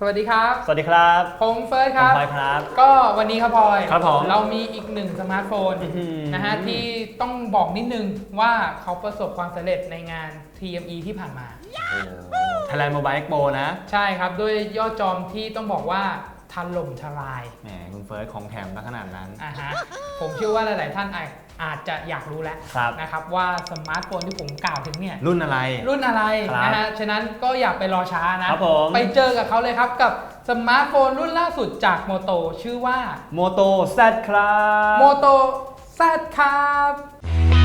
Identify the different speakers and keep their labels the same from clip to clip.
Speaker 1: สวัสดีครับ
Speaker 2: สวัสดีครับ
Speaker 1: ผมเฟิร์ส
Speaker 2: ผ
Speaker 1: ค
Speaker 2: ม
Speaker 1: รับ
Speaker 2: พลอยครับ
Speaker 1: ก็วันนี้ครับพลอย
Speaker 2: ครับผม
Speaker 1: เรามีอีกหนึ่งสมาร์ทโฟน
Speaker 2: อื้อหือ
Speaker 1: นะฮะที่ต้องบอกนิดนึงว่าเขาประสบความสำเร็จในงาน TME ที่ผ่านมา
Speaker 2: ไทยแลนด์โมบายเอ็กโปนะ
Speaker 1: ใช่ครับ ด้วยยอดจองที่ต้องบอกว่าทันล่มทลาย
Speaker 2: แหมคุณเฟิร์สของแถมซะขนาดนั้น
Speaker 1: อ่าฮะผมเชื่อว่าหลาย ๆ ท่านอาจ อาจจะอยากรู้แล้ว
Speaker 2: ครับ
Speaker 1: นะครับว่าสมาร์ทโฟนที่ผมกล่าวถึงเนี่ย
Speaker 2: รุ่นอะไร
Speaker 1: รุ่นอะไร
Speaker 2: ครับ
Speaker 1: นะฮะฉะนั้นก็อย่าไปรอช้านะ
Speaker 2: ครับผม
Speaker 1: ไปเจอกับเขาเลยครับกับสมาร์ทโฟนรุ่นล่าสุดจากโมโตชื่อว่า
Speaker 2: โมโตแซดครับ
Speaker 1: โมโตแซดครับ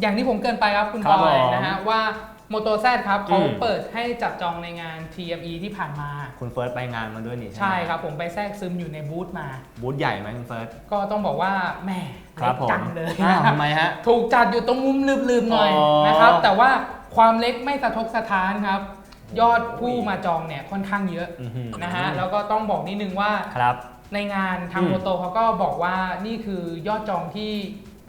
Speaker 1: อย่างที่ผมเกรินไปครับคุณ
Speaker 2: ครับ
Speaker 1: บอย
Speaker 2: ผม
Speaker 1: นะฮะว่าโมโตแซดครับเขา
Speaker 2: อืม
Speaker 1: เปิดให้จับจองในงาน TME ที่ผ่านมา
Speaker 2: คุณเฟิร์สไปงานมาด้วยนี่ใช่ไหม
Speaker 1: ใช่ครับผมไปแทรกซึมอยู่ในบูธมา
Speaker 2: บูธใหญ่ไหมคุณเฟิร์ส
Speaker 1: ก็ต้องบอกว่าแหม่
Speaker 2: ครับผม
Speaker 1: เล็กจังเลย
Speaker 2: อ้าวทำไมฮะ
Speaker 1: ถูกจัดอยู่ตรงมุมลืมๆหน่อย
Speaker 2: อ๋อ
Speaker 1: นะครับ แต่ว่าความเล็กไม่สะทกสะท้านครับ ยอดผู้มาจองเนี่ยค่อนข้างเยอะ
Speaker 2: อื้อหือ
Speaker 1: นะฮะแล้วก็ต้องบอกนิดนึงว่า
Speaker 2: ครับ
Speaker 1: ในงานทาง
Speaker 2: อืม
Speaker 1: โมโตเขาก็บอกว่านี่คือยอดจองที่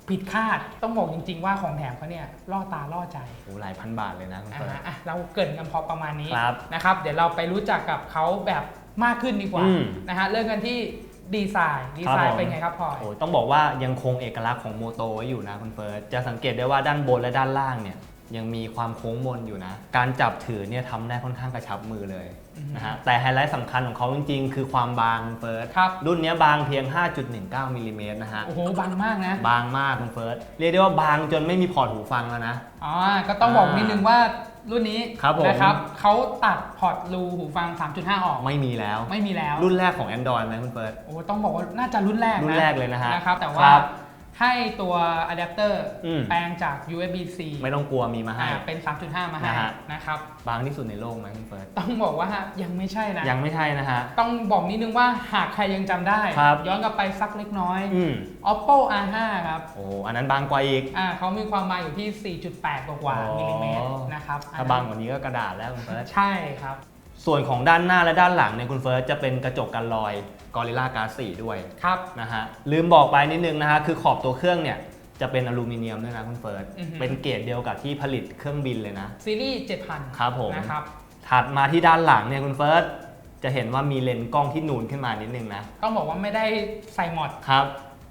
Speaker 1: ผิดคาดต้องบอกจริง ๆ ว่าของแถมเขาเนี่ยล่อตาล่อใจ
Speaker 2: โอ้หลายพันบาทเลยนะคุณ
Speaker 1: อ่า
Speaker 2: เฟิร์ส
Speaker 1: ฮะอะเราเกรินกันพอประมาณนี้
Speaker 2: ครับ
Speaker 1: นะครับ เดี๋ยวเราไปรู้จักกับเขาแบบมากขึ้นดีกว่า
Speaker 2: อืม
Speaker 1: นะฮะเริ่มกันที่ดีไซน์ดีไซ
Speaker 2: ครับ
Speaker 1: น์
Speaker 2: ผม
Speaker 1: เป็นไงครับพลอย
Speaker 2: โอ้ต้องบอกว่ายังคงเอกลักษณ์ของโมโตไว้อยู่นะคุณเฟิร์สจะสังเกตได้ว่าด้านบนและด้านล่างเนี่ยยังมีความโค้งมนอยู่นะ การจับถือเนี่ยทำได้ค่อนข้างกระชับมือเลย
Speaker 1: อือฮึ
Speaker 2: นะฮะแต่ไฮไลท์สำคัญของเขาจริงๆ คือความบางคุณเฟิร์ส
Speaker 1: ครับ
Speaker 2: รุ่นเนี้ยบางเพียง 5.19มิลลิเมตรนะฮะ
Speaker 1: โอ้โห บางมากนะ
Speaker 2: บางมากคุณเฟิร์ส เรียกได้ว่าบางจนไม่มีพอร์ตหูฟังแล้วนะ
Speaker 1: อ๋อ ก็ต้องบอก
Speaker 2: อ่านิ
Speaker 1: นิดนึงว่ารุ่นนี้
Speaker 2: ครับผม
Speaker 1: นะครับเขาตัดพอร์ตรูหูฟัง 3.5 ออก
Speaker 2: ไม่มีแล้ว
Speaker 1: ไม่มีแล้ว
Speaker 2: รุ่นแรกของ Android ไหมคุณเฟิร์ส
Speaker 1: โอ้ ต้องบอกว่าน่าจะรุ่นแรกนะ
Speaker 2: รุ่นแรกเลยนะฮะ
Speaker 1: นะครับ แต่
Speaker 2: ค
Speaker 1: ว่า
Speaker 2: รับ
Speaker 1: ให้ตัวอะแดปเตอร์
Speaker 2: อืม
Speaker 1: แปลงจาก USB-C
Speaker 2: ไม่ต้องกลัวมีมาให้
Speaker 1: อ่าเป็น 3.5 มาให้
Speaker 2: นะฮะ
Speaker 1: นะครับ
Speaker 2: บางที่สุดในโลกไหมคุณเฟิร์ส
Speaker 1: ต้องบอกว่ายังไม่ใช่นะ
Speaker 2: ยังไม่ใช่นะฮะ
Speaker 1: ต้องบอกนิดนึงว่าหากใครยังจำได้
Speaker 2: ครับ
Speaker 1: ย้อนกลับไปสักเล็กน้อย
Speaker 2: อืม
Speaker 1: Oppo R5 ครับ
Speaker 2: โอ้อันนั้นบางกว่าอีก
Speaker 1: อ่าเขามีความมาอยู่ที่ 4.8 กว่า
Speaker 2: อ๋อ
Speaker 1: มิลลิเมตรนะครับ
Speaker 2: ถ้าบางกว่านี้ก็กระดาษแล้วคุณเฟิร์ส
Speaker 1: ใช่ครับ
Speaker 2: ส่วนของด้านหน้าและด้านหลังเนี่ยคุณเฟิร์สจะเป็นกระจกกันรอย Gorilla Glass 4ด้วย
Speaker 1: ครับ
Speaker 2: นะฮะลืมบอกไปนิดนึงนะฮะคือขอบตัวเครื่องเนี่ยจะเป็นอลูมิเนียมด้วยนะคุณเฟิร์ส
Speaker 1: อือหือ
Speaker 2: เป็นเกรดเดียวกับที่ผลิตเครื่องบินเลยนะ
Speaker 1: ซีรีส์7,000
Speaker 2: ครับผม
Speaker 1: นะครับ
Speaker 2: ถัดมาที่ด้านหลังเนี่ยคุณเฟิร์สจะเห็นว่ามีเลนส์กล้องที่นูนขึ้นมานิดนึงนะ
Speaker 1: ต้องบอกว่าไม่ได้ใส่หมด
Speaker 2: ครับ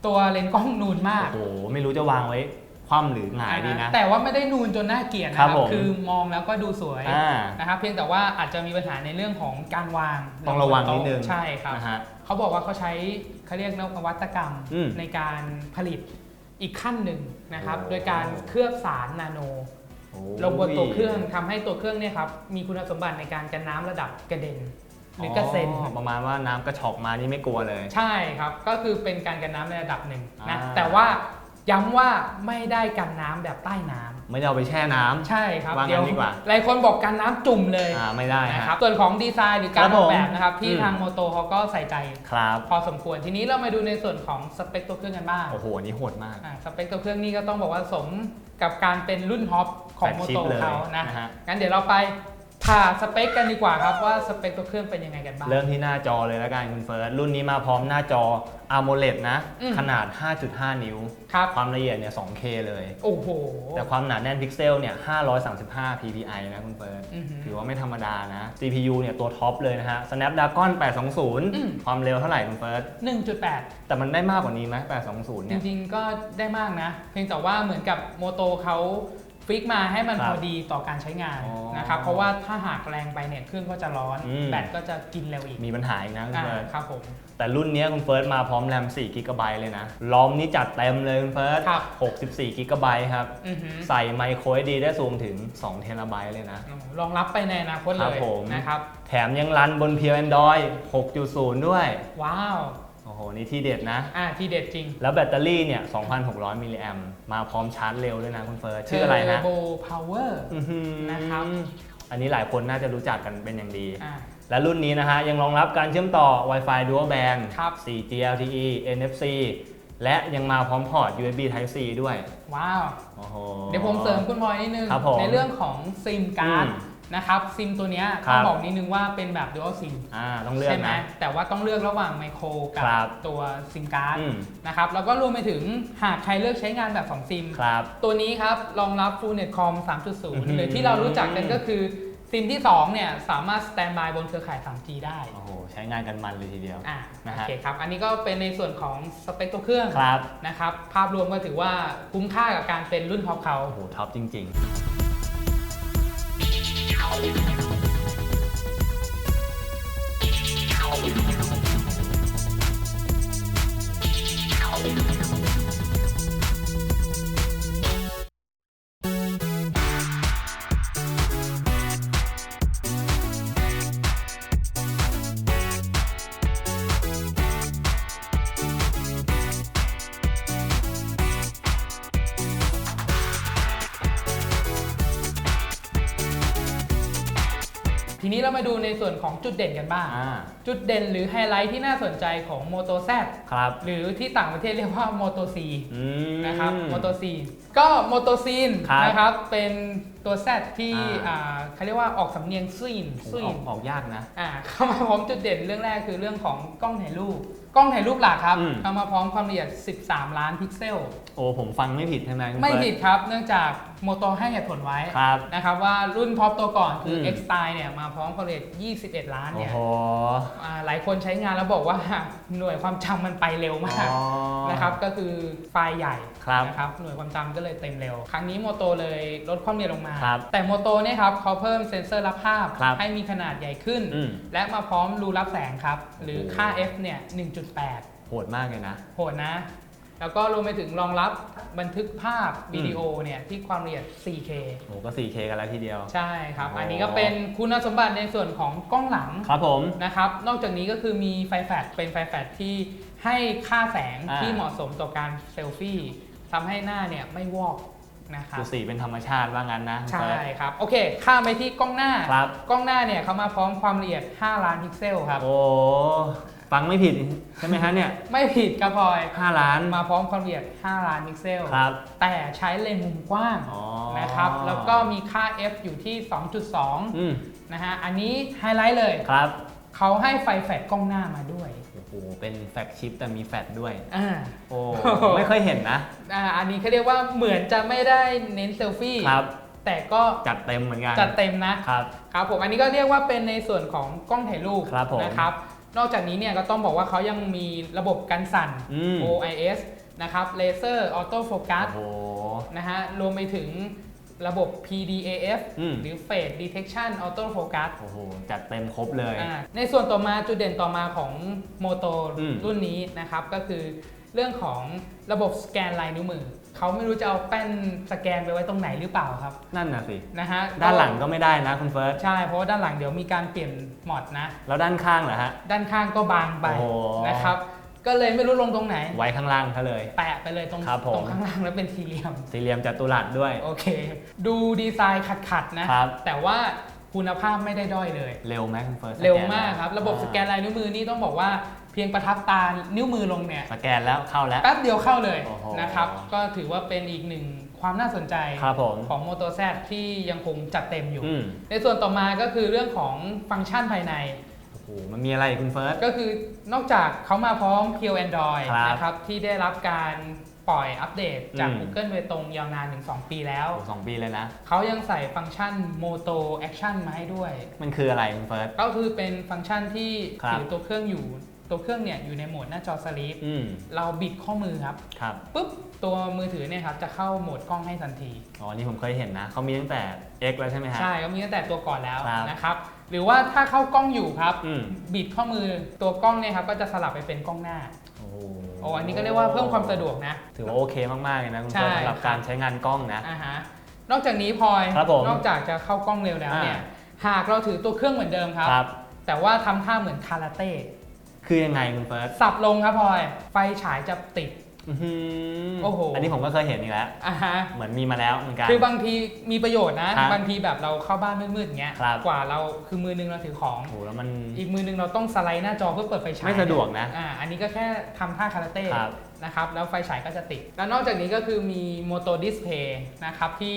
Speaker 1: ตัวเลนส์กล้องนูนมาก
Speaker 2: โอ้โหไม่รู้จะวางไว้คว่ำหรือหงายดีนะ
Speaker 1: แต่ว่าไม่ได้นูนจนน่าเกลียดนะค
Speaker 2: ครั
Speaker 1: รั
Speaker 2: บบผม
Speaker 1: คือมองแล้วก็ดูสวย
Speaker 2: อ่า
Speaker 1: นะครับเพียงแต่ว่าอาจจะมีปัญหาในเรื่องของการวาง
Speaker 2: ต้องระวังนิดนึง
Speaker 1: ใช่ครับ
Speaker 2: นะฮะ
Speaker 1: เขาบอกว่าเขาใช้เขาเรียกนวัตกรรม
Speaker 2: อืม
Speaker 1: ในการผลิตอีกขั้นหนึ่งนะครับ
Speaker 2: โอ้
Speaker 1: โดยการเคลือบสารนาโน
Speaker 2: โอ้ย
Speaker 1: ลงบนตัวเครื่องทำให้ตัวเครื่องเนี่ยครับมีคุณสมบัติในการกันน้ำระดับกระเด็น หรือกระเซ็น
Speaker 2: ประมาณว่าน้ำกระชอกมานี่ไม่กลัวเลย
Speaker 1: ใช่ครับ ก็คือเป็นการกันน้ำในระดับหนึ่งนะ
Speaker 2: อ่า
Speaker 1: แต่ว่าย้ำว่าไม่ได้กันน้ำแบบใต้น้ำ
Speaker 2: ไม่ได้เอาไปแช่น้ำ
Speaker 1: ใช่ครับ
Speaker 2: ว่างั้น
Speaker 1: เดี๋ยว
Speaker 2: ดีกว่า
Speaker 1: หลายคนบอกกันน้ำจุ่มเลย
Speaker 2: อ่าไม่ได้
Speaker 1: นะค
Speaker 2: ฮะ
Speaker 1: รับส่วนของดีไซน์หรือการ
Speaker 2: ครั
Speaker 1: อบอก
Speaker 2: ผม
Speaker 1: แบบนะครับ ที่
Speaker 2: อืม
Speaker 1: ทางโมโตเขาก็ใส่ใจ
Speaker 2: ครับ
Speaker 1: พอสมควรทีนี้เรามาดูในส่วนของสเปคตัวเครื่องกันบ้าง
Speaker 2: โอ้โหอันนี่โหดมาก
Speaker 1: อ่าสเปคตัวเครื่องนี่ก็ต้องบอกว่าสมกับการเป็นรุ่นท็อปของโม
Speaker 2: Flagship
Speaker 1: โต
Speaker 2: เลย
Speaker 1: เขานะ
Speaker 2: นะ ฮะ
Speaker 1: งั้นเดี๋ยวเราไป ผ่าสเปคกันดีกว่าครับว่าสเปคตัวเครื่องเป็นยังไงกันบ้าง
Speaker 2: เริ่มที่หน้าจอเลยแล้วกันคุณเฟิร์สรุ่นนี้มาพร้อมหน้าจอ AMOLED นะ
Speaker 1: อืม
Speaker 2: ขนาด 5.5 นิ้ว
Speaker 1: ครับ
Speaker 2: ความละเอียดเนี่ย 2K เลย
Speaker 1: โอ้โห
Speaker 2: แต่ความหนาแน่นพิกเซลเนี่ย 535 ppi นะคุณเฟิร์ส
Speaker 1: อื้อหือ
Speaker 2: ถือว่าไม่ธรรมดานะ CPU เนี่ยตัวท็อปเลยนะฮะ Snapdragon
Speaker 1: อืม
Speaker 2: 820 ความเร็วเท่าไหร่คุณเฟิร์ส
Speaker 1: 1.8
Speaker 2: แต่มันได้มากกว่านี้ไหม820
Speaker 1: จ
Speaker 2: เนี่ย
Speaker 1: ริงๆก็ได้มากนะ เพียงแต่ว่าเหมือนกับโมโตเขา ฟิกมาให้มัน
Speaker 2: ครับ
Speaker 1: พอดีต่อการใช้งาน
Speaker 2: อ๋อ
Speaker 1: นะครับเพราะว่าถ้าหากแรงไปเนี่ยเครื่องก็จะร้อน
Speaker 2: อืม
Speaker 1: แบตก็จะกินเร็วอีก
Speaker 2: มีปัญหาอีกนะคุณ
Speaker 1: อ่า
Speaker 2: เฟิร์ส
Speaker 1: ครับผม
Speaker 2: แต่รุ่นเนี้ยคุณเฟิร์สมาพร้อมแรม4กิกะไบต์เลยนะล้อมนี่จัดเต็มเลยคุณเฟิร์ส
Speaker 1: ครับ
Speaker 2: 64กิกะไบต์ครับ
Speaker 1: อือหือ
Speaker 2: ใส่ไมโคร SD ได้สูงถึง2เทราไบต์เลยนะ
Speaker 1: รองรับไปในอนาคต
Speaker 2: ค
Speaker 1: เล
Speaker 2: รับ
Speaker 1: ย
Speaker 2: ผม
Speaker 1: นะครับ
Speaker 2: แถมยังรันบนเพียว Android 6.0 ด้วย
Speaker 1: ว้าว
Speaker 2: โอ้โห นี่ที่เด็ดนะ
Speaker 1: อ่าทีเด็ดจริง
Speaker 2: แล้วแบตเตอรี่เนี่ย 2,600 มิลลิแอมมาพร้อมชาร์จเร็วด้วยนะคุณเฟิร์สชื่ออะไรนะ
Speaker 1: Turbo Power
Speaker 2: อื้อหือ
Speaker 1: นะครับ
Speaker 2: อันนี้หลายคนน่าจะรู้จักกันเป็นอย่างดี
Speaker 1: อ่า
Speaker 2: และรุ่นนี้นะฮะ ยังรองรับการเชื่อมต่อ Wi-Fi Dual Band
Speaker 1: ครับ
Speaker 2: 4G LTE NFC และยังมาพร้อมพอร์ต USB Type C ด้วย
Speaker 1: ว้าว
Speaker 2: โอ้โห
Speaker 1: เดี๋ยวผมเสริมคุณพลอยนิดนึง
Speaker 2: ครับผม
Speaker 1: ในเรื่องของซิมการ์ด
Speaker 2: อืม
Speaker 1: นะครับซิมตัวเนี้ย
Speaker 2: ครั
Speaker 1: ต้อบงบอกนิดนึงว่าเป็นแบบ Dual SIM
Speaker 2: อ่าต้องเลือก
Speaker 1: ใช่ไหม
Speaker 2: นะ
Speaker 1: แต่ว่าต้องเลือกระหว่างไมโครกั
Speaker 2: ครับ
Speaker 1: ตัวซิมการ์ด
Speaker 2: อืม
Speaker 1: นะครับแล้วก็รวมไปถึงหากใครเลือกใช้งานแบบ2ซิม
Speaker 2: ครับ
Speaker 1: ตัวนี้ครับรองรับ Full Net Com
Speaker 2: อื้อหือ
Speaker 1: 3.0หรือที่เรารู้จักกันก็คือซิมที่ 2 เนี่ย สามารถสแตนบายบนเครือข่าย 3G ได้
Speaker 2: โอ้โหใช้งานกันมันเลยทีเดียว
Speaker 1: อ่า
Speaker 2: นะ
Speaker 1: โอ
Speaker 2: ฮะ
Speaker 1: เคครับ อันนี้ก็เป็นในส่วนของสเปคตัวเครื่อง
Speaker 2: ครับ
Speaker 1: นะครับ ภาพรวมก็ถือว่าคุ้มค่ากับการเป็นรุ่นท็อปเขา
Speaker 2: โอ้โหท็อปจริง Thank you.
Speaker 1: ทีนี้เรามาดูในส่วนของจุดเด่นกันบ้าง
Speaker 2: ๆอ่า
Speaker 1: จุดเด่นหรือไฮไลท์ที่น่าสนใจของ Moto Z
Speaker 2: ครับ
Speaker 1: หรือที่ต่างประเทศเรียกว่า Moto C
Speaker 2: อืม
Speaker 1: นะครับ Moto C ก็โมโตซีน
Speaker 2: ครับ
Speaker 1: นะครับ เป็นตัว Z ที่
Speaker 2: อ่า
Speaker 1: อ่าเขาเรียกว่าออกสำเนียงซีน
Speaker 2: โอ้โห
Speaker 1: ซี
Speaker 2: ออนกออกยากนะ
Speaker 1: อ่าเข้ามาพร้อมจุดเด่นเรื่องแรกคือเรื่องของกล้องถ่ายรูป กล้องถ่ายรูปหลักครับ
Speaker 2: อืม
Speaker 1: เข้ามาพร้อมความละเอียด 13 ล้านพิกเซล
Speaker 2: โอ้ผมฟังไม่ผิดใช่ไหมคุณ
Speaker 1: ไม่
Speaker 2: เฟิร์ส
Speaker 1: ผิดครับ เนื่องจากโมโตให้เหตุผลไว้
Speaker 2: ครับ
Speaker 1: นะครับว่ารุ่นท็อปตัวก่อนคืออ
Speaker 2: ม
Speaker 1: X Style เนี่ยมาพร้อมความละเอียด 21 ล้าน
Speaker 2: โอ้
Speaker 1: เนี่ย
Speaker 2: โห
Speaker 1: อ่าหลายคนใช้งานแล้วบอกว่า หน่วยความจำมันไปเร็วมาก
Speaker 2: อ๋อ
Speaker 1: นะครับก็คือไฟล์ใหญ่
Speaker 2: ครับ
Speaker 1: นะครับหน่วยความจำก็เลยเต็มเร็ว ครั้งนี้โมโตเลยลดความละเอียดลงมา
Speaker 2: ครับ
Speaker 1: แต่โมโตเนี่ยครับเขาเพิ่มเซ็นเซอร์รับภาพ
Speaker 2: ครับ
Speaker 1: ให้มีขนาดใหญ่ขึ้น
Speaker 2: อืม
Speaker 1: และมาพร้อมรูรับแสงครับ หรือ
Speaker 2: โอ้
Speaker 1: ค่า f เนี่ย 1.8
Speaker 2: โหดมากเลยนะ
Speaker 1: โหดนะ แล้วก็รวมไปถึงรองรับบันทึกภาพวิดีโอเนี่ยที่ความละเอียด 4K
Speaker 2: โอ้ก็ 4K กันแล้วทีเดียว
Speaker 1: ใช่ครับ
Speaker 2: โอ้
Speaker 1: อันนี้ก็เป็นคุณสมบัติในส่วนของกล้องหลัง
Speaker 2: ครับผม
Speaker 1: นะครับ นอกจากนี้ก็คือมีไฟแฟลชเป็นไฟแฟลชที่ให้ค่าแสง
Speaker 2: อ่า
Speaker 1: ที่เหมาะสมต่อการเซลฟี่ ทำให้หน้าเนี่ยไม่วอกนะครับ
Speaker 2: ดูสีเป็นธรรมชาติว่างั้นนะคุณ
Speaker 1: ใช่
Speaker 2: เฟิร์ส
Speaker 1: ครับ โอเคข้ามไปที่กล้องหน้า
Speaker 2: ครับ
Speaker 1: กล้องหน้าเนี่ยเขามาพร้อมความละเอียด 5 ล้านพิกเซลครับ
Speaker 2: โอ้ฟังไม่ผิดใช่ไหมฮะเนี่ย
Speaker 1: ไม่ผิดครับพลอย
Speaker 2: 5ล้าน
Speaker 1: มาพร้อมความละเอียด 5 ล้านพิกเซล
Speaker 2: ครับ
Speaker 1: แต่ใช้เลนส์มุมกว้าง
Speaker 2: อ๋อ
Speaker 1: นะครับ แล้วก็มีค่า f อยู่ที่ 2.2
Speaker 2: อืม
Speaker 1: นะฮะ อันนี้ไฮไลท์เลย
Speaker 2: ครับ
Speaker 1: เขาให้ไฟแฟลชกล้องหน้ามาด้วย
Speaker 2: โอ้โหเป็นแฟกชิปแต่มีแฟตด้วย
Speaker 1: อ่า
Speaker 2: โอ้ไม่เคยเห็นนะ
Speaker 1: อ่า อันนี้เขาเรียกว่าเหมือนจะไม่ได้เน้นเซลฟี่
Speaker 2: ครับ
Speaker 1: แต่ก็
Speaker 2: จัดเต็มเหมือนกัน
Speaker 1: จัดเต็มนะ
Speaker 2: ครับ
Speaker 1: ครับผมอันนี้ก็เรียกว่าเป็นในส่วนของกล้องถ่ายรูป
Speaker 2: ครับผม
Speaker 1: นะครับ นอกจากนี้เนี่ยก็ต้องบอกว่าเขายังมีระบบกันสั่น
Speaker 2: อืม
Speaker 1: OIS นะครับเลเซอร์ออโต้โฟกัส
Speaker 2: โอ้โห
Speaker 1: นะฮะรวมไปถึง ระบบ PDAF
Speaker 2: อืม
Speaker 1: หรือ Phase Detection Auto Focus
Speaker 2: โอ้โห จัดเต็มครบเลย
Speaker 1: อ่าในส่วนต่อมาจุดเด่นต่อมาของโมโต
Speaker 2: อืม
Speaker 1: รุ่นนี้นะครับ ก็คือเรื่องของระบบสแกนลายนิ้วมือ เขาไม่รู้จะเอาแป้นสแกนไปไว้ตรงไหนหรือเปล่าครับ
Speaker 2: นั่นน่ะสิ
Speaker 1: นะฮะ
Speaker 2: ด้านหลังก็ไม่ได้นะคุณเฟิร์ส
Speaker 1: ใช่เพราะว่าด้านหลังเดี๋ยวมีการเปลี่ยนมอดนะ
Speaker 2: แล้วด้านข้างเหรอฮะ
Speaker 1: ด้านข้างก็บางไป
Speaker 2: โอ้โห
Speaker 1: นะครับ ก็เลยไม่รู้ลงตรงไหน
Speaker 2: ไว้ข้างล่างเขาเลย
Speaker 1: แปะไปเลยตรง
Speaker 2: ครับผม
Speaker 1: ตรงข้างล่างแล้วเป็นสี่เหลี่ยม
Speaker 2: สี่เหลี่ยมจัตุรัสด้วย
Speaker 1: โอเค ดูดีไซน์ขัดๆนะ
Speaker 2: ครับ
Speaker 1: แต่ว่าคุณภาพไม่ได้ด้อยเลย
Speaker 2: เร็วไหมคุณเฟิร์ส
Speaker 1: เร็ว
Speaker 2: สแน
Speaker 1: มากครับ ระบบ
Speaker 2: อ่า
Speaker 1: สแกนลายนิ้วมือนี่ต้องบอกว่าเพียงประทับตานิ้วมือลงเนี่ย
Speaker 2: สแกนแล้วเข้าแล้ว
Speaker 1: แป๊บเดียวเข้าเลย
Speaker 2: โอ้โห
Speaker 1: นะครับ ก็ถือว่าเป็นอีกหนึ่งความน่าสนใจ
Speaker 2: ครับผม
Speaker 1: ของ m o t o Z ที่ยังคงจัดเต็มอยู่
Speaker 2: อืม
Speaker 1: ในส่วนต่อมาก็คือเรื่องของฟังก์ชันภายใน
Speaker 2: โอ้โหมันมีอะไรอีกคุณเฟิร์ส
Speaker 1: ก็คือนอกจากเขามาพร้อม Pure Android
Speaker 2: ครับ
Speaker 1: นะครับ ที่ได้รับการปล่อยอัปเดตจาก
Speaker 2: อืม
Speaker 1: Google โดยตรงยาวนานถึง 2 ปีแล้ว
Speaker 2: โอ้สองปีเลยนะ
Speaker 1: เขายังใส่ฟังก์ชัน Moto Action มาให้ด้วย
Speaker 2: มันคืออะไรคุณเฟิร์ส
Speaker 1: ก็คือเป็นฟังก์ชันที่
Speaker 2: ครับ
Speaker 1: ถือตัวเครื่องอยู่ ตัวเครื่องเนี่ยอยู่ในโหมดหน้าจอสลีป
Speaker 2: อืม
Speaker 1: เราบิดข้อมือครับ
Speaker 2: ครับ
Speaker 1: ปุ๊บตัวมือถือเนี่ยครับจะเข้าโหมดกล้องให้ทันที
Speaker 2: อ๋อนี่ผมเคยเห็นนะ เขามีตั้งแต่ X แล้วใช่ไหมฮะ
Speaker 1: ใช่ก็มีตั้งแต่ตัวก่อนแล้ว
Speaker 2: ครับ
Speaker 1: นะครับ หรือว่าถ้าเข้ากล้องอยู่ครับ
Speaker 2: อืม
Speaker 1: บิดข้อมือตัวกล้องเนี่ยครับก็จะสลับไปเป็นกล้องหน้า
Speaker 2: โอ้โห
Speaker 1: โอ้อันนี้ก็เรียกว่าเพิ่มความสะดวกนะ
Speaker 2: ถือว่าโอเคมากๆเลยนะคุณ
Speaker 1: ใช่
Speaker 2: เฟิร์สสำหรับ
Speaker 1: ครับ
Speaker 2: การใช้งานกล้องนะ
Speaker 1: อ่าฮะนอกจากนี้พลอย
Speaker 2: ครับผม
Speaker 1: นอกจากจะเข้ากล้องเร็วแล้วเนี่ย
Speaker 2: อ่
Speaker 1: หากเราถือตัวเครื่องเหมือนเดิมครับ
Speaker 2: ครับ
Speaker 1: แต่ว่าทำท่าเหมือนคาราเต้
Speaker 2: คือยังไงคุณเฟิร์ส
Speaker 1: สับลงครับพลอยไฟฉายจะติด
Speaker 2: อื้อหือ
Speaker 1: โอ้โห
Speaker 2: อันนี้ผมก็เคยเห็นอีกแล้ว
Speaker 1: อ่าฮะ
Speaker 2: เหมือนมีมาแล้วเหมือนกัน
Speaker 1: คือบางทีมีประโยชน์นะ
Speaker 2: ครับ
Speaker 1: บางทีแบบเราเข้าบ้านมืดๆอย่างเงี้ย
Speaker 2: ครับ
Speaker 1: กว่าเราคือมือนึงเราถือของ
Speaker 2: โอ้โหแล้วมัน
Speaker 1: อีกมือนึงเราต้องสไลด์หน้าจอเพื่อเปิดไฟฉาย
Speaker 2: ไม่สะดวกนะ
Speaker 1: อ่าอันนี้ก็แค่ทำท่าคาราเต้
Speaker 2: ครับ
Speaker 1: นะครับ แล้วไฟฉายก็จะติด แล้วนอกจากนี้ก็คือมีโมโตดิสเพย์นะครับที่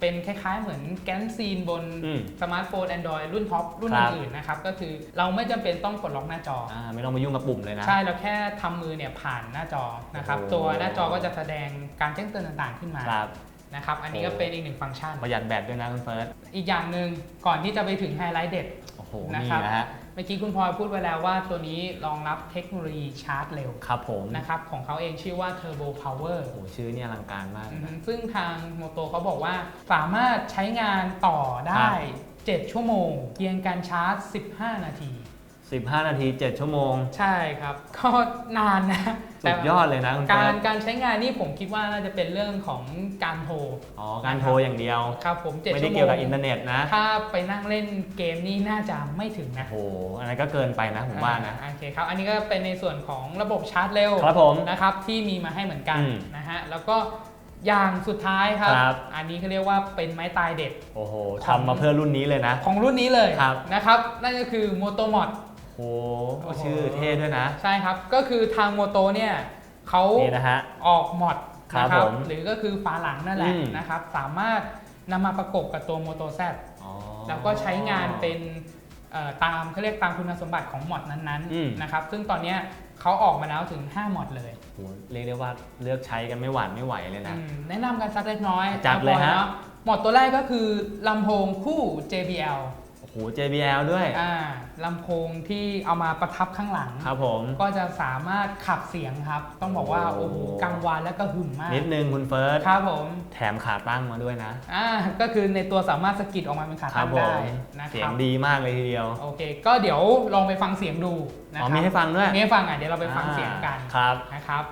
Speaker 1: เป็นคล้ายๆ เหมือนแกนซีนบน
Speaker 2: อืม
Speaker 1: สมาร์ทโฟน Android รุ่นท็อปรุ่น
Speaker 2: ครับ
Speaker 1: อื่นๆนะครับ ก็คือเราไม่จำเป็นต้องกดล็อกหน้าจออ
Speaker 2: อ่าไม่ต้องมายุ่งกับปุ่มเลยนะ
Speaker 1: ใช่เราแค่ทำมือเนี่ยผ่านหน้าจอนะครับ
Speaker 2: โอ้
Speaker 1: ตัวหน้าจอก็จะแสดงการแจ้งเตือนต่างๆขึ้นมา
Speaker 2: ครับ
Speaker 1: นะครับ อันนี้ก็
Speaker 2: โอ้
Speaker 1: เป็นอีกหนึ่งฟังก์ชัน
Speaker 2: ประหยัดแบตด้วยนะคุณเฟิร์ส
Speaker 1: อีกอย่างหนึ่งก่อนที่จะไปถึงไฮไลท์เด็ด
Speaker 2: โอ้โห
Speaker 1: นะ
Speaker 2: นี่
Speaker 1: ครับ
Speaker 2: นะฮะ
Speaker 1: เมื่อกี้คุณพลอยพูดไว้แล้วว่าตัวนี้รองรับเทคโนโลยีชาร์จเร็ว
Speaker 2: ครับผม
Speaker 1: นะครับ ของเขาเองชื่อว่า Turbo Power
Speaker 2: โอ้โหชื่อเนี่ยอลังการมาก
Speaker 1: อื
Speaker 2: นะ
Speaker 1: มซึ่งทางโมโตเขาบอกว่าสามารถใช้งานต่อได้ 7 ชั่วโมงเพียงการชาร์จ 15 นาที
Speaker 2: 15 นาที 7 ชั่วโมง
Speaker 1: ใช่ครับ ก็นานนะ
Speaker 2: สุดยอดเลยนะคุณ
Speaker 1: กา
Speaker 2: เฟิ
Speaker 1: ร
Speaker 2: ร์ส
Speaker 1: การใช้งานนี่ผมคิดว่าน่าจะเป็นเรื่องของการโทร
Speaker 2: อ๋อ การโทรอย่างเดียว
Speaker 1: ครับผม7
Speaker 2: ไม่
Speaker 1: ชั่
Speaker 2: ได้
Speaker 1: วโม
Speaker 2: เกี่ยว
Speaker 1: ง
Speaker 2: กับอินเทอร์เน็ตนะ
Speaker 1: ถ้าไปนั่งเล่นเกมนี่น่าจะไม่ถึงนะ
Speaker 2: โอ้โหอันนั้นก็เกินไปนะผมว่านะ
Speaker 1: อ่โอเคครับ อันนี้ก็เป็นในส่วนของระบบชาร์จเร็ว
Speaker 2: ครับผม
Speaker 1: นะครับที่มีมาให้เหมือนกัน
Speaker 2: อืม
Speaker 1: นะฮะแล้วก็อย่างสุดท้ายครับ
Speaker 2: ครับ
Speaker 1: อันนี้เขาเรียกว่าเป็นไม้ตายเด็ด
Speaker 2: โอ้โหทำมาเพื่อรุ่นนี้เลยนะ
Speaker 1: ของรุ่นนี้เลย
Speaker 2: ครับ
Speaker 1: นะครับ นั่นก็คือโม โตมอด
Speaker 2: โอ้โหชื่อเท่ด้วยนะ
Speaker 1: ใช่ครับ ก็คือทางโมโตเนี่ยเขา
Speaker 2: นี่นะฮะ
Speaker 1: ออกมอด
Speaker 2: ครับ
Speaker 1: นะ
Speaker 2: ผม
Speaker 1: หรือก็คือฝาหลังนั่นแหละ
Speaker 2: อืม
Speaker 1: นะครับ สามารถนำมาประกบกับตัวโมโตแซ
Speaker 2: อ๋อ
Speaker 1: แล้วก็ใช้งานเป็นเอ่อตามเขาเรียกตามคุณสมบัติของมอดนั้น
Speaker 2: อืม
Speaker 1: ๆนะครับ ซึ่งตอนเนี้ยเขาออกมาแล้วถึง5มอดเลย
Speaker 2: โอ้โหเรียกได้ว่าเลือกใช้กันไม่หวั่นไม่ไหวเลยนะ
Speaker 1: อืมแนะนำกันสักเล็กน้อย
Speaker 2: จัดเลยฮะ
Speaker 1: นพอนาหมอดตัวแรกก็คือลำโพงคู่ JBL
Speaker 2: โอ้โห JBL ด้วย
Speaker 1: อ่า ลำโพงที่เอามาประทับข้างหลัง
Speaker 2: ครับผม
Speaker 1: ก็จะสามารถขับเสียงครับ ต้องบอกว่า
Speaker 2: โอ้
Speaker 1: โอ้โหกังวานและก็หึ่มมาก
Speaker 2: นิดนึงคุณเฟิร์ส
Speaker 1: ครับผม
Speaker 2: แถมขาตั้งมาด้วยนะ
Speaker 1: อ่าก็คือในตัวสามารถสกิดออกมาเป็นขา
Speaker 2: ครั
Speaker 1: ตั้
Speaker 2: บ
Speaker 1: ง
Speaker 2: ผ
Speaker 1: ได้
Speaker 2: ม
Speaker 1: นะค
Speaker 2: เสีย
Speaker 1: รั
Speaker 2: ง
Speaker 1: บ
Speaker 2: ดีมากเลยทีเดียว
Speaker 1: โอเค ก็เดี๋ยวลองไปฟังเสียงดูนะ
Speaker 2: อ๋อ
Speaker 1: ครับ
Speaker 2: มีให้ฟังด้วย
Speaker 1: มีให้ฟังอะเดี๋ยวเราไปฟังเสียงกัน
Speaker 2: อ่าครับ
Speaker 1: นะครับ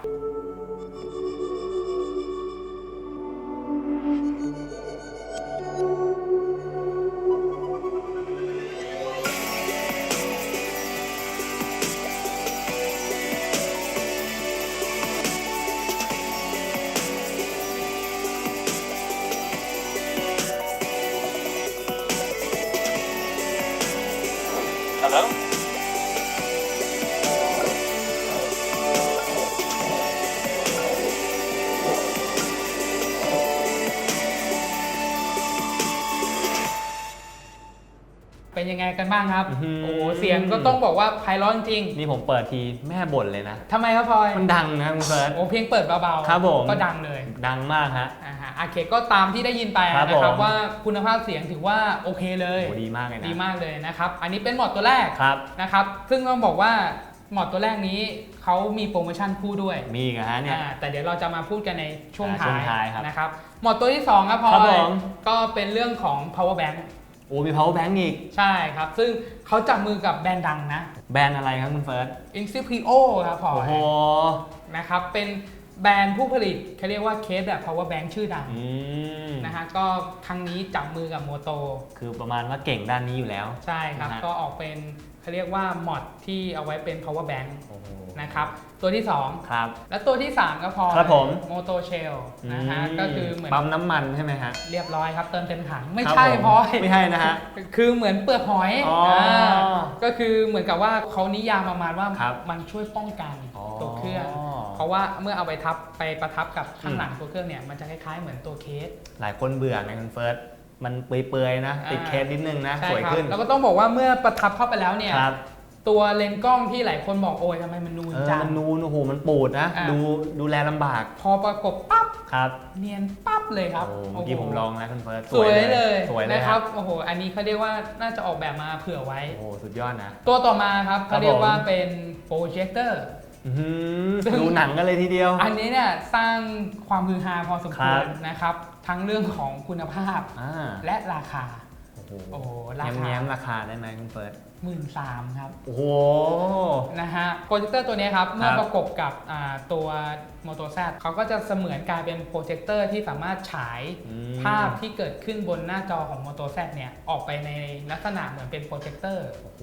Speaker 1: ไงกันบ้างครับ
Speaker 2: อื้อหือ
Speaker 1: โอ้โหเสียงก็ต้องบอกว่าไพเราะจริง
Speaker 2: นี่ผมเปิดทีแม่บ่นเลยนะ
Speaker 1: ทำไมครับพลอย
Speaker 2: มันดังนะคุณเฟิร์ส
Speaker 1: โอ้เพียงเปิดเบาๆ
Speaker 2: ครับผม
Speaker 1: ก็ดังเลย
Speaker 2: ดังมากฮะ
Speaker 1: อ่าฮะโอเคก็ตามที่ได้ยินไป
Speaker 2: ครับ
Speaker 1: นะครับ
Speaker 2: ผม
Speaker 1: ว่าคุณภาพเสียงถือว่าโอเคเลย
Speaker 2: โอ้ดีมากเลยนะ
Speaker 1: ดีมากเลยนะครับ อันนี้เป็นหมอดตัวแรก
Speaker 2: ครับ
Speaker 1: นะครับ ซึ่งต้องบอกว่าหมอดตัวแรกนี้เขามีโปรโมชั่นคู่ด้วย
Speaker 2: มีอีกเหรอฮะเนี่ย
Speaker 1: อ่าแต่เดี๋ยวเราจะมาพูดกันในช่วง
Speaker 2: อ่า
Speaker 1: ท้า
Speaker 2: ช่วง
Speaker 1: ย
Speaker 2: ท้ายครับ
Speaker 1: นะครับ หมอดตัวที่สองครับพล
Speaker 2: ครับ
Speaker 1: อ
Speaker 2: ผ
Speaker 1: ย
Speaker 2: ม
Speaker 1: ก็เป็นเรื่องของ power bank
Speaker 2: โอ้มี power bank อีก
Speaker 1: ใช่ครับ ซึ่งเขาจับมือกับแบรนด์ดังนะ
Speaker 2: แบรนด์อะไรครับคุณเฟิร์ส
Speaker 1: i n s i p i o ครับพลอ
Speaker 2: โอ้
Speaker 1: ย
Speaker 2: โห
Speaker 1: นะครับ เป็นแบรนด์ผู้ผลิตเขาเรียกว่าเคสแบบ power bank ชื่อดัง
Speaker 2: อืม
Speaker 1: นะฮะก็ครั้งนี้จับมือกับโมโต
Speaker 2: คือประมาณว่าเก่งด้านนี้อยู่แล้ว
Speaker 1: ใช่ครับ
Speaker 2: นะฮะ
Speaker 1: ก็ออกเป็น เขาเรียกว่ามอดที่เอาไว้เป็น power bank
Speaker 2: โอ้โห
Speaker 1: นะครับ ตัวที่ 2
Speaker 2: ครับ
Speaker 1: และตัวที่ 3 ก็พอ
Speaker 2: ครับผม
Speaker 1: โมโตเชลนะฮะก็คือเหมือน
Speaker 2: ปั๊มน้ำมันใช่ไหมฮะ
Speaker 1: เรียบร้อยครับ เติมเต็มถังไม่
Speaker 2: ครับ
Speaker 1: ใช่
Speaker 2: ผม
Speaker 1: พอย
Speaker 2: ไม่ใช่นะฮะ
Speaker 1: คือเหมือนเปลือกหอย
Speaker 2: อ๋ออ่า
Speaker 1: ก็คือเหมือนกับว่าเขานิยามประมาณว่า
Speaker 2: ครับ
Speaker 1: มันช่วยป้องกัน
Speaker 2: อ๋อ
Speaker 1: ตัวเครื่อง เพราะว่าเมื่อเอาไปทับไปประทับกับข้างหลังตัวเครื่องเนี่ยมันจะคล้ายๆเหมือนตัวเคส
Speaker 2: หลายคนเบื่อไงคุณเฟิร์ส มันเปื่อยๆนะ
Speaker 1: อ่า
Speaker 2: ติดเคสนิดนึงนะ
Speaker 1: ใช่
Speaker 2: สวย
Speaker 1: ครับ
Speaker 2: ขึ้น
Speaker 1: แล้วก็ต้องบอกว่าเมื่อประทับเข้าไปแล้วเนี่ย
Speaker 2: ครับ
Speaker 1: ตัวเลนส์กล้องที่หลายคนบอกโอ้ยทำไมมันนูน
Speaker 2: เออ
Speaker 1: จัง
Speaker 2: มันนูนโอ้โหมันปูดนะ
Speaker 1: อะ
Speaker 2: ดูดูแลลำบาก
Speaker 1: พอประกบปั๊บ
Speaker 2: ครับ
Speaker 1: เนียนปั๊บเลยครับ
Speaker 2: โอ้เมื่อกี้
Speaker 1: โโห
Speaker 2: ผมลองแล้วคุณเฟิร์ส
Speaker 1: สวยเลย
Speaker 2: สวยเลย
Speaker 1: นะครับโอ้โหอันนี้เขาเรียกว่าน่าจะออกแบบมาเผื่อไว้
Speaker 2: โอ้โหสุดยอดนะ
Speaker 1: ตัวต่อมาครับ
Speaker 2: ครั
Speaker 1: เขา
Speaker 2: บ
Speaker 1: เรียกว่า
Speaker 2: ผม
Speaker 1: เป็นโปรเจคเตอร์
Speaker 2: อื้อหือ
Speaker 1: ซึ่ง
Speaker 2: ดูหนังกันเลยทีเดียว
Speaker 1: อันนี้เนี่ยสร้างความฮือฮาพอสมคว
Speaker 2: ครั
Speaker 1: ร
Speaker 2: บ
Speaker 1: นะครับ ทั้งเรื่องของคุณภาพ
Speaker 2: อ่า
Speaker 1: และราคา
Speaker 2: โอ้โห
Speaker 1: โอ้โหราคา
Speaker 2: แง้มๆราคาได้ไหมคุณเฟิร์ส
Speaker 1: หมื่นสามครับ
Speaker 2: โอ้โห
Speaker 1: นะฮะโปรเจคเตอร์ตัวเนี้ยครับเมื่อ
Speaker 2: ครับ
Speaker 1: ประกบกับอ่าตัวโมโตแซเขาก็จะเสมือนกลายเป็นโปรเจคเตอร์ที่สามารถฉาย
Speaker 2: อืม
Speaker 1: ภาพที่เกิดขึ้นบนหน้าจอของโมโตแซเนี่ยออกไปในลักษณะเหมือนเป็นโปรเจคเตอร์
Speaker 2: โอ้โห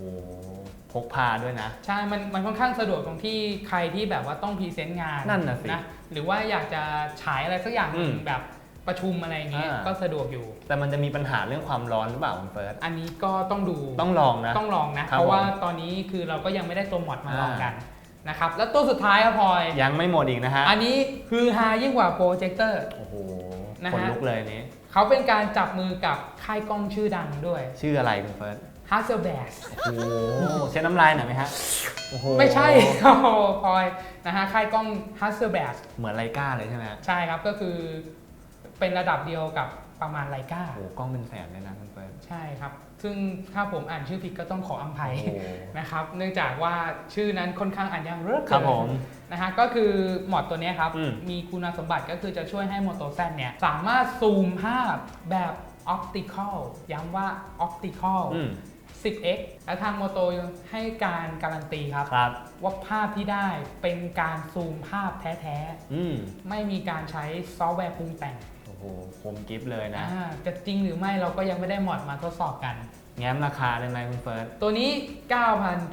Speaker 2: พกพาด้วยนะ
Speaker 1: ใช่ มันมันค่อนข้างสะดวกตรงที่ใครที่แบบว่าต้องพรีเซนต์งาน
Speaker 2: นั่นน่ะสิ
Speaker 1: หรือว่าอยากจะฉายอะไรสักอย่างหนึ่ง
Speaker 2: อืม
Speaker 1: แบบ ประชุมอะไรอย่างเงี้ย
Speaker 2: อ่า
Speaker 1: ก็สะดวกอยู่
Speaker 2: แต่มันจะมีปัญหาเรื่องความร้อนหรือเปล่าคุณเฟิร์ส
Speaker 1: อันนี้ก็ต้องดู
Speaker 2: ต้องลองนะ
Speaker 1: ต้องลองนะ
Speaker 2: ครับ
Speaker 1: เพราะว่า
Speaker 2: ผม
Speaker 1: ตอนนี้คือเราก็ยังไม่ได้ตัวมอดมา
Speaker 2: อ่า
Speaker 1: ลองกันนะครับแล้วตัวสุดท้ายครับพลอย
Speaker 2: ยังไม่หมดอีกนะฮะ
Speaker 1: อันนี้คือฮายิ่งกว่าโปรเจคเตอร์
Speaker 2: โอ้โห
Speaker 1: นะฮะ
Speaker 2: คนลุกเลยอันนี้
Speaker 1: เขาเป็นการจับมือกับค่ายกล้องชื่อดังด้วย
Speaker 2: ชื่ออะไรคุณเฟิร์ส
Speaker 1: h a s s e l b a s
Speaker 2: โอ้โหเช็ดน้ำลายหน่อยไหมฮะ โอ้โห
Speaker 1: ไม่ใช่โอ้โหพลอยนะฮะค่ายกล้อง h a s s e l b a s
Speaker 2: เหมือนไลกาเลยใช่ไหมฮะ
Speaker 1: ใช่ครับก็คือ เป็นระดับเดียวกับประมาณไลกา
Speaker 2: โอ้โหกล้องเป็นแสนเลยนะคุณเฟิร์ส
Speaker 1: ใช่ครับ ซึ่งถ้าผมอ่านชื่อผิดก็ต้องขออภัย
Speaker 2: โอ้โห
Speaker 1: นะครับ เนื่องจากว่าชื่อนั้นค่อนข้างอ่านยากเรื่อ
Speaker 2: ครับผม
Speaker 1: นะฮะ ก็คือหมอดตัวเนี้ยครับ
Speaker 2: อืม
Speaker 1: มีคุณสมบัติก็คือจะช่วยให้โมโตแซเนี่ย สามารถซูมภาพแบบออปติคอลย้ำว่าออปติคอล
Speaker 2: อืม
Speaker 1: 10x และทางโมโตให้การการันตีครับ
Speaker 2: ครับ
Speaker 1: ว่าภาพที่ได้เป็นการซูมภาพแท้
Speaker 2: อืม
Speaker 1: ๆ ไม่มีการใช้ซอฟต์แวร์ปรุงแต่ง
Speaker 2: โอ้โห คมกิฟเลยนะ
Speaker 1: อ่าจะจริงหรือไม่เราก็ยังไม่ได้หมอดมาทดสอบกัน
Speaker 2: แง้มราคาได้ไหมคุณเฟิร์ส
Speaker 1: ตัวนี้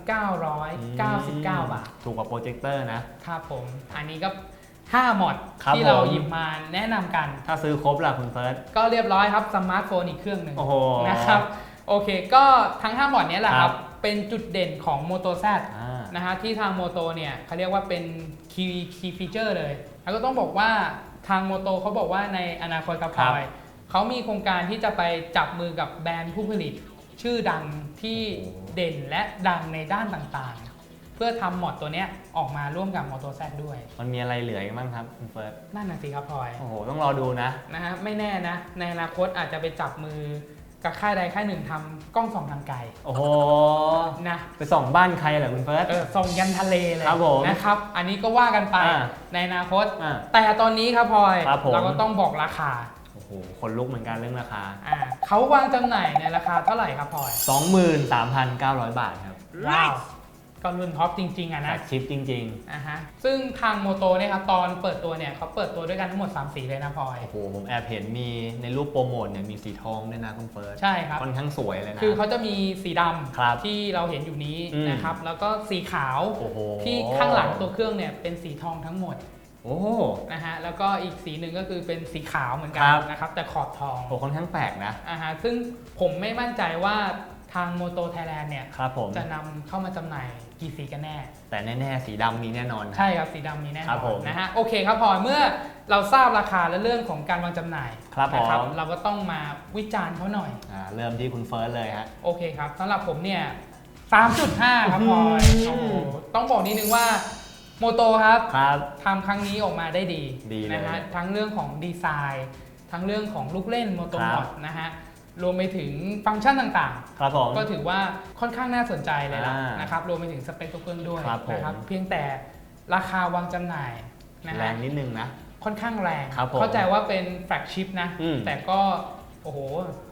Speaker 1: 9,999 บาท
Speaker 2: ถูกกว่าโปรเจคเตอร์นะ
Speaker 1: ครับผม อันนี้ก็ 5 หมอด
Speaker 2: ครับ
Speaker 1: ที่เรา
Speaker 2: ผม
Speaker 1: หยิบมาแนะนำกัน
Speaker 2: ถ้าซื้อครบล่ะคุณเฟิร์ส
Speaker 1: ก็เรียบร้อยครับสมาร์ทโฟนอีกเครื่องหนึ่ง
Speaker 2: โอ้โห
Speaker 1: นะครับ โอเค ก็ทั้ง 5 หมอดเนี้ยแหละค
Speaker 2: ครั
Speaker 1: รับ บ เป็นจุดเด่นของ Moto Z
Speaker 2: อ่า
Speaker 1: นะฮะที่ทาง Moto เนี่ยเขาเรียกว่าเป็น key key feature เลย แล้วก็ต้องบอกว่า ทาง Moto เขาบอกว่าในอนาคตครับพ
Speaker 2: ครั
Speaker 1: ล
Speaker 2: บ
Speaker 1: อยเขามีโครงการที่จะไปจับมือกับแบรนด์ผู้ผลิต ชื่อดังที่
Speaker 2: โอ้โห
Speaker 1: เด่นและดังในด้านต่างๆ เพื่อทำหมอดตัวเนี้ยออกมาร่วมกับ Moto Z ด้วย
Speaker 2: มันมีอะไรเหลืออีกบ้างครับคุณเฟิร์ส
Speaker 1: นั่นน่ะสิครับพลอย
Speaker 2: โอ้โห ต้องรอดูนะ
Speaker 1: นะฮะไม่แน่นะ ในอนาคตอาจจะไปจับมือ กับค่ายใดค่ายหนึ่งทำกล้องส่องทางไกล
Speaker 2: โอ้โห
Speaker 1: นะ
Speaker 2: ไปส่องบ้านใครเหรอคุณเฟิร์ส
Speaker 1: เออส่องยันทะเลเลย
Speaker 2: ครับผม
Speaker 1: นะครับ อันนี้ก็ว่ากันไป
Speaker 2: อ่า
Speaker 1: ในอนาคต
Speaker 2: อ่า
Speaker 1: แต่ตอนนี้ครับพลอย
Speaker 2: ครับผม
Speaker 1: เราก็ต้องบอกราคา
Speaker 2: โอ้โห คนลุกเหมือนกันเรื่องราคา
Speaker 1: อ่าเขาวางจำหน่ายในราคาเท่าไหร่ครับพลอย
Speaker 2: 23,900 บาทครับ
Speaker 1: ว้าว ก็รุ่นท็อปจริงๆอะ
Speaker 2: แฟล
Speaker 1: นะ
Speaker 2: กชิปจริง
Speaker 1: อ่าฮะซึ่งทางโมโตเนี่ยครับตอนเปิดตัวเนี่ยเขาเปิดตัวด้วยกันทั้งหมด 3 สีเลยนะพลอย
Speaker 2: ๆ โอ้โหผมแอบเห็นมีในรูปโปรโมทเนี่ยมีสีทองด้วยนะคุณเฟิร์ส
Speaker 1: ใช่ครับ
Speaker 2: ค่อนข้างสวยเลยนะ
Speaker 1: คือเขาจะมีสีด
Speaker 2: ครับำ
Speaker 1: ที่เราเห็นอยู่นี้
Speaker 2: อืม
Speaker 1: นะครับ แล้วก็สีขาว
Speaker 2: โอ้โห
Speaker 1: ที่ข้างหลังตัวเครื่องเนี่ยเป็นสีทองทั้งหมด
Speaker 2: โอ้โห
Speaker 1: นะฮะแล้วก็อีกสีหนึ่งก็คือเป็นสีขาวเหมือนกั
Speaker 2: คนรับ
Speaker 1: นะครับ แต่ขอบทอง
Speaker 2: โอ้ค่อนข้างแปลกนะ
Speaker 1: อ่าฮะซึ่งผมไม่มั่นใจว่า ทางโมโตไทยแลนด์เนี่ย
Speaker 2: ครับผม
Speaker 1: จะนำเข้ามาจำหน่ายกี่สีกันแน่
Speaker 2: แต่แน่ๆ สีดำมีแน่นอนนะ
Speaker 1: ใช่ครับสีดำมีแน่น
Speaker 2: ครั
Speaker 1: อบ
Speaker 2: ผ
Speaker 1: น
Speaker 2: ม
Speaker 1: นะฮะโอเคครับพลอยเมื่อเราทราบราคาและเรื่องของการวางจำหน่าย
Speaker 2: ครับผม
Speaker 1: นะเราก็ต้องมาวิจารณ์เขาหน่อย
Speaker 2: อ่าเริ่มที่คุณเฟิร์สเลยฮะ
Speaker 1: โอเคครับสำหรับผมเนี่ย3.5 ครับพลอย
Speaker 2: อืม
Speaker 1: โอ้โหต้องบอกนิดนึงว่าโมโตครับ
Speaker 2: ครับ
Speaker 1: ทำครั้งนี้ออกมาได้ดี
Speaker 2: ดีเลย
Speaker 1: นะฮะทั้งเรื่องของดีไซน์ ทั้งเรื่องของลูกเล่นโมโต
Speaker 2: ครั
Speaker 1: ม
Speaker 2: บ
Speaker 1: อดนะฮะ รวมไปถึงฟังก์ชันต่าง
Speaker 2: ครับผม
Speaker 1: ๆ ก็ถือว่าค่อนข้างน่าสนใจเลยล่ะ
Speaker 2: อ่าน
Speaker 1: นะครับรวมไปถึงสเปคตัวเครื่องด้วย
Speaker 2: ครับผม
Speaker 1: นะครับเพียงแต่ราคาวางจำหน่ายนะ
Speaker 2: แร
Speaker 1: ฮะ
Speaker 2: งนิดนึงนะ
Speaker 1: ค่อนข้างแรง
Speaker 2: ครับผม
Speaker 1: เข้าใจว่าเป็นแฟลกชิพนะ
Speaker 2: อืม
Speaker 1: แต่ก็โอ้โห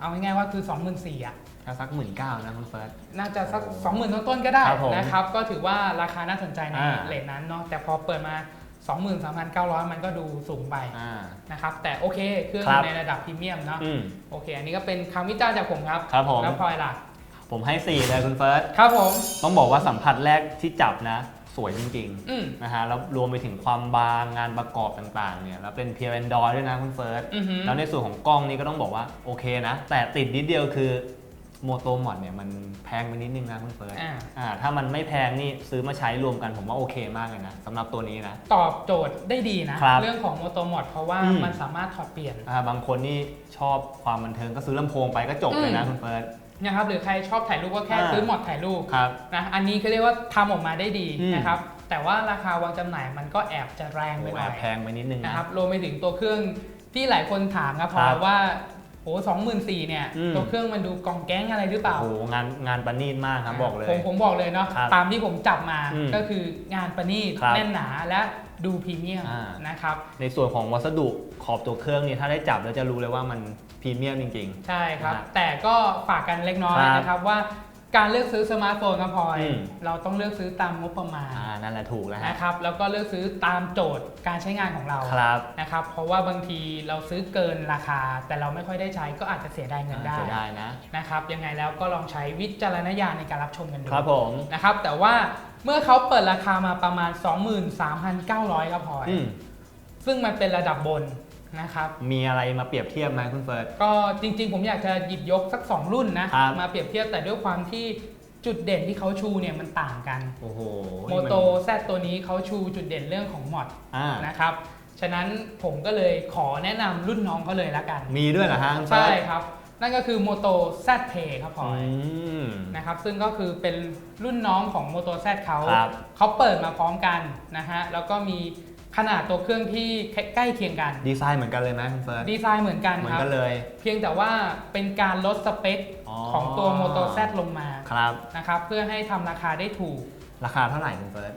Speaker 1: เอาง่ายๆว่าคือ 24,000อะ
Speaker 2: ถ้าสักหมื่นเก้านะคุณเฟิร์ส
Speaker 1: น่าจะสัก
Speaker 2: โอ้
Speaker 1: 20,000 ต้นๆก็ได้
Speaker 2: ครับผม
Speaker 1: นะครับ ก็ถือว่าราคาน่าสนใจใน
Speaker 2: อ่า
Speaker 1: เลทนั้นเนาะแต่พอเปิดมา 23,900 มันก็ดูสูงไป
Speaker 2: อ่า
Speaker 1: นะครับ แต่โอเคเครื่อง
Speaker 2: ครับ
Speaker 1: ในระดับพรีเมียมเนาะ
Speaker 2: อืม
Speaker 1: โอเค อันนี้ก็เป็นคำวิจารณ์จากผมครับ
Speaker 2: ครับผม
Speaker 1: แล้วพลอยล่ะ
Speaker 2: ผมให้ 4 เลยคุณเฟิร์ส
Speaker 1: ครับผม
Speaker 2: ต้องบอกว่าสัมผัสแรกที่จับนะ สวยจริง
Speaker 1: อืม
Speaker 2: ๆนะฮะ แล้วรวมไปถึงความบางงานประกอบต่างๆ เนี่ย แล้วเป็นเพียร์แอนดรอยด้วยนะคุณเฟิร์ส
Speaker 1: อือหือ
Speaker 2: แล้วในส่วนของกล้องนี่ก็ต้องบอกว่าโอเคนะ แต่ติดนิดเดียวคือ โมโตมอดเนี่ยมันแพงไปนิดนึงนะคุณเฟิร์ส
Speaker 1: อ่า
Speaker 2: อ่าถ้ามันไม่แพงนี่ซื้อมาใช้รวมกันผมว่าโอเคมากเลยนะสำหรับตัวนี้นะ
Speaker 1: ตอบโจทย์ได้ดีนะ
Speaker 2: ครับ
Speaker 1: เรื่องของโมโตมอดเพราะว่า
Speaker 2: อืม
Speaker 1: มันสามารถถอดเปลี่ยน
Speaker 2: อ่าบางคนนี่ชอบความบันเทิงก็ซื้อลำโพงไปก็จบเลยนะ
Speaker 1: อืม
Speaker 2: คุณเฟิร์ส
Speaker 1: นะครับหรือใครชอบถ่ายรูปก็แค่
Speaker 2: อ่า
Speaker 1: ซื้อหมอดถ่ายรูป
Speaker 2: ครับ
Speaker 1: นะอันนี้เขาเรียกว่าทำออกมาได้ดี
Speaker 2: อืม
Speaker 1: นะครับแต่ว่าราคาวางจำหน่ายมันก็แอบจะแรงไป
Speaker 2: โอ้
Speaker 1: ห
Speaker 2: แอ
Speaker 1: น่อบย
Speaker 2: แพงไปนิดนึง
Speaker 1: นะ
Speaker 2: นะ
Speaker 1: ครับรวมไปถึงตัวเครื่องที่หลายคนถามครับพ
Speaker 2: ค
Speaker 1: อ
Speaker 2: รับ
Speaker 1: ว่า โอ้สองหมื่นสี่เนี่ย
Speaker 2: อืม
Speaker 1: ตัวเครื่องมันดูกองแก๊งอะไรหรือเปล่า
Speaker 2: โอ้โหงานงานประณีตมากครับบอกเลย
Speaker 1: ผมผมบอกเลยเนาะ
Speaker 2: ครับ
Speaker 1: ตามที่ผมจับมา
Speaker 2: อืม
Speaker 1: ก็คืองานประณีต
Speaker 2: ครับ
Speaker 1: แน่นหนาและดูพรีเมียม
Speaker 2: อ่า
Speaker 1: นะครับ
Speaker 2: ในส่วนของวัสดุขอบตัวเครื่องนี่ถ้าได้จับแล้วจะรู้เลยว่ามันพรีเมียมจริง
Speaker 1: ใช่ครับ
Speaker 2: นะฮะ
Speaker 1: แต่ก็ฝากกันเล็กน้อย
Speaker 2: ครับ
Speaker 1: นะครับว่า การเลือกซื้อสมาร์ทโฟนครับพลอย
Speaker 2: อืม
Speaker 1: เราต้องเลือกซื้อตามงบประมาณ
Speaker 2: ๆอ่านั่นแหละถูกแล้วฮะ
Speaker 1: นะครับ แล้วก็เลือกซื้อตามโจทย์การใช้งานของเรา
Speaker 2: ครับ
Speaker 1: นะครับ เพราะว่าบางทีเราซื้อเกินราคา แต่เราไม่ค่อยได้ใช้ก็อาจจะเสียดายเงินได้
Speaker 2: เสียดายนะ
Speaker 1: นะครับ ยังไงแล้วก็ลองใช้วิจารณญาณในการรับชมกันดู
Speaker 2: ครับผม
Speaker 1: นะครับ แต่ว่าเมื่อเขาเปิดราคามาประมาณ 23,900 ครับพลอย
Speaker 2: อืม
Speaker 1: ซึ่งมันเป็นระดับบน นะครับ
Speaker 2: มีอะไรมาเปรียบเทียบไหมคุณเฟิร์ส
Speaker 1: ก็จริงๆ ผมอยากจะหยิบยกสัก 2 รุ่นนะ ครับ มาเปรียบเทียบแต่ด้วยความที่จุดเด่นที่เขาชูเนี่ยมันต่างกัน
Speaker 2: โอ้โห
Speaker 1: โมโตแซตัวนี้เขาชูจุดเด่นเรื่องของมอด
Speaker 2: อ่า
Speaker 1: นะครับฉะนั้นผมก็เลยขอแนะนำรุ่นน้องเขาเลยละกัน
Speaker 2: มีด้วยเหรอฮะคุณเฟิ
Speaker 1: ใช่
Speaker 2: ร์ส
Speaker 1: ครับ นั่นก็คือ Moto Z Pay ครับพลอย
Speaker 2: อืม
Speaker 1: นะครับซึ่งก็คือเป็นรุ่นน้องของ Moto Z เขา
Speaker 2: ครับ
Speaker 1: เขาเปิดมาพร้อมกันนะฮะ แล้วก็มี ขนาดตัวเครื่องที่ใกล้เคียงกัน
Speaker 2: ดีไซน์เหมือนกันเลยไหมคุณเฟิร์ส
Speaker 1: ดีไซน์เหมือนกัน
Speaker 2: เหมือ
Speaker 1: คนรับ
Speaker 2: กันเลย
Speaker 1: เพียงแต่ว่าเป็นการลดสเปค
Speaker 2: อ๋อ
Speaker 1: ของตัว Moto Z ลงมา
Speaker 2: ครับ
Speaker 1: นะครับเพื่อให้ทำราคาได้ถูก
Speaker 2: ราคาเท่าไหร่คุณเฟิร์ส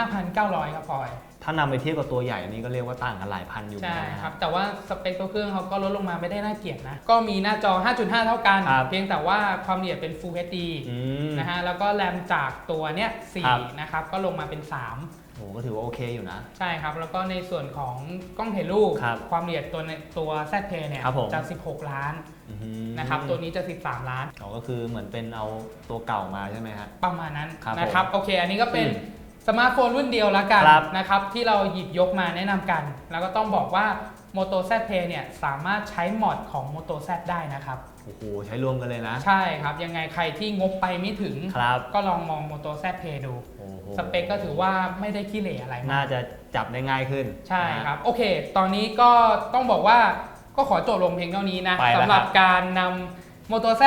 Speaker 1: 15,900 ครับพลอย
Speaker 2: ถ้านำไปเทียบกับตัวใหญ่นี่ก็เรียกว่าต่างกันหลายพันอยู่เหมือน
Speaker 1: ใช่
Speaker 2: กันนะ
Speaker 1: ค
Speaker 2: ค
Speaker 1: รั
Speaker 2: รั
Speaker 1: บบแต่ว่าสเปคตัวเครื่องเขาก็ลดลงมาไม่ได้น่าเกลียดนะ ก็มีหน้าจอ 5.5 เท่ากัน
Speaker 2: ครับ
Speaker 1: เพียงแต่ว่าความละเอียดเป็น Full HD
Speaker 2: อืม
Speaker 1: นะฮะแล้วก็แรมจากตัวเนี้ย
Speaker 2: ครับ
Speaker 1: 4นะครับ ก็ลงมาเป็น
Speaker 2: โอ้ก็ถือว่าโอเคอยู่นะ
Speaker 1: 3ใช่ครับ แล้วก็ในส่วนของกล้องถ่ายรูป
Speaker 2: ครับ
Speaker 1: ความละเอียดตัวในตัว Z Play เนี่ย
Speaker 2: ครับผม
Speaker 1: จะ 16 ล้าน
Speaker 2: อื้อหือ
Speaker 1: นะครับตัวนี้จะ 13 ล้าน
Speaker 2: อ๋อก็คือเหมือนเป็นเอาตัวเก่ามาใช่ไหมฮะ
Speaker 1: ประมาณนั้น
Speaker 2: ครับ
Speaker 1: นะครับ
Speaker 2: ผม
Speaker 1: โอเค อันนี้ก็เป็น
Speaker 2: อืม
Speaker 1: สมาร์ทโฟนรุ่นเดียวแล้วกัน
Speaker 2: ครับ
Speaker 1: นะครับที่เราหยิบยกมาแนะนำกัน แล้วก็ต้องบอกว่า Moto Z Play เนี่ยสามารถใช้มอดของ Moto Z ได้นะครับ
Speaker 2: โอ้โห ใช้รวมกันเลยนะ
Speaker 1: ใช่ครับ ยังไงใครที่งบไปไม่ถึง
Speaker 2: ครับ
Speaker 1: ก็ลองมอง Moto Z Play ดู
Speaker 2: โอ้โห
Speaker 1: สเปคก็ถือว่าไม่ได้ขี้เหร่อะไรมาก
Speaker 2: น่าจะจับได้ง่ายขึ้น
Speaker 1: ใช่
Speaker 2: นะฮะ
Speaker 1: ครับ โอเค ตอนนี้ก็ต้องบอกว่าก็ขอจบลงเพียงเท่านี้นะ
Speaker 2: ไปแล้ว
Speaker 1: สำหรับ
Speaker 2: ครับ
Speaker 1: การนำ Moto Z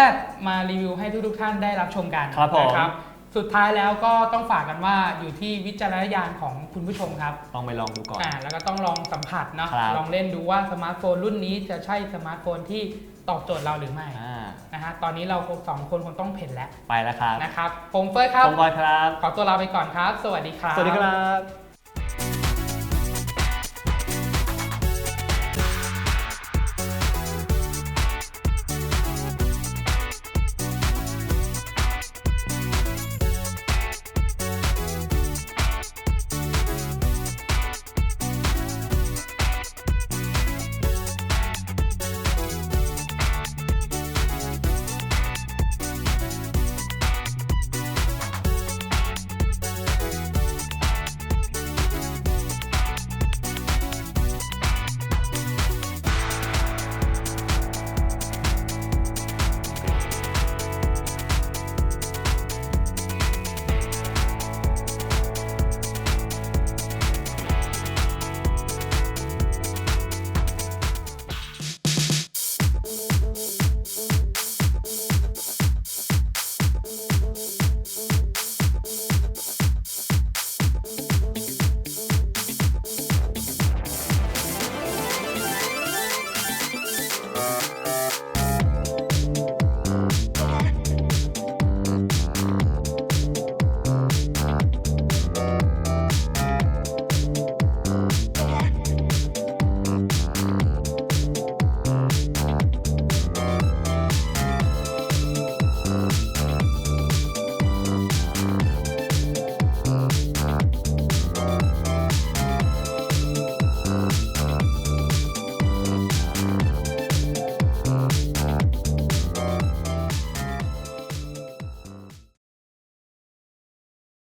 Speaker 1: มารีวิวให้ทุกๆท่านได้รับชมกัน
Speaker 2: ครับผม
Speaker 1: นะ สุดท้ายแล้วก็ต้องฝากกันว่าอยู่ที่วิจารณญาณของคุณผู้ชมครับ
Speaker 2: ต้องไปลองดูก่อน
Speaker 1: อ่าแล้วก็ต้องลองสัมผัสเนาะ
Speaker 2: ครับ
Speaker 1: ลองเล่นดูว่าสมาร์ทโฟนรุ่นนี้จะใช่สมาร์ทโฟนที่ตอบโจทย์เราหรือไม่
Speaker 2: อ่า
Speaker 1: นะฮะตอนนี้เราสองคนคงต้องเพ่นแล้ว
Speaker 2: ไปแล้วครับ
Speaker 1: นะครับผมเฟิร์สครับ
Speaker 2: ผมบอยครับ
Speaker 1: ขอตัวลาไปก่อนครับ สวัสดีครับ
Speaker 2: สวัสดีครับ